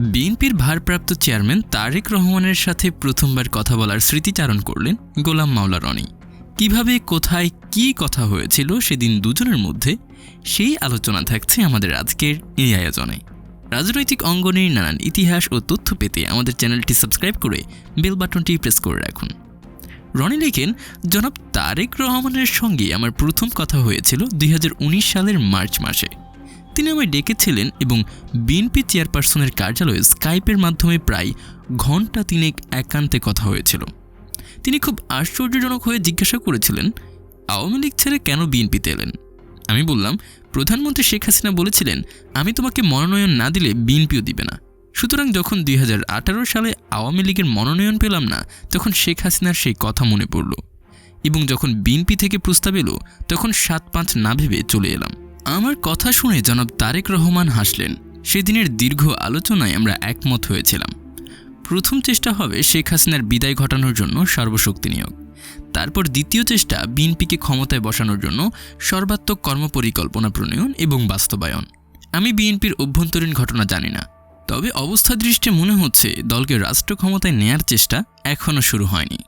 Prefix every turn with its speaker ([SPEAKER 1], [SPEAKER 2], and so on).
[SPEAKER 1] বিএনপির ভারপ্রাপ্ত চেয়ারম্যান তারেক রহমানের সাথে প্রথমবার কথা বলার স্মৃতিচারণ করলেন গোলাম মাওলা রনি। কীভাবে, কোথায়, কি কথা হয়েছিল সেদিন দুজনের মধ্যে সেই আলোচনা থাকছে আমাদের আজকের এই আয়োজনে। রাজনৈতিক অঙ্গনের নানান ইতিহাস ও তথ্য পেতে আমাদের চ্যানেলটি সাবস্ক্রাইব করে বেল বাটনটি প্রেস করে রাখুন। রনি লেখেন, জনাব তারেক রহমানের সঙ্গে আমার প্রথম কথা হয়েছিল দুই হাজার উনিশ সালের মার্চ মাসে। তিনি আমায় ডেকেছিলেন এবং বিএনপি চেয়ারপারসনের কার্যালয়ে স্কাইপের মাধ্যমে প্রায় ঘণ্টা তিনেক একান্তে কথা হয়েছিল। তিনি খুব আশ্চর্যজনক হয়ে জিজ্ঞাসা করেছিলেন, আওয়ামী লীগ ছেড়ে কেন বিএনপিতে এলেন? আমি বললাম, প্রধানমন্ত্রী শেখ হাসিনা বলেছিলেন, আমি তোমাকে মনোনয়ন না দিলে বিএনপিও দিবে না। সুতরাং যখন দুই হাজার আঠারো সালে আওয়ামী লীগের মনোনয়ন পেলাম না, তখন শেখ হাসিনার সেই কথা মনে পড়ল। এবং যখন বিএনপি থেকে প্রস্তাব এলো, তখন সাত পাঁচ না ভেবে চলে এলাম। আমার কথা শুনে জনাব তারেক রহমান হাসলেন। সেদিনের দীর্ঘ আলোচনায় আমরা একমত হয়েছিলাম। প্রথম চেষ্টা হবে শেখ হাসিনার বিদায় ঘটানোর জন্য সর্বশক্তি নিয়োগ। তারপর দ্বিতীয় চেষ্টা বিএনপিকে ক্ষমতায় বসানোর জন্য সর্বাত্মক কর্মপরিকল্পনা প্রণয়ন এবং বাস্তবায়ন। আমি বিএনপির অভ্যন্তরীণ ঘটনা জানি না, তবে অবস্থা দৃষ্টে মনে হচ্ছে দলকে রাষ্ট্র ক্ষমতায় নেয়ার চেষ্টা এখনও শুরু হয়নি।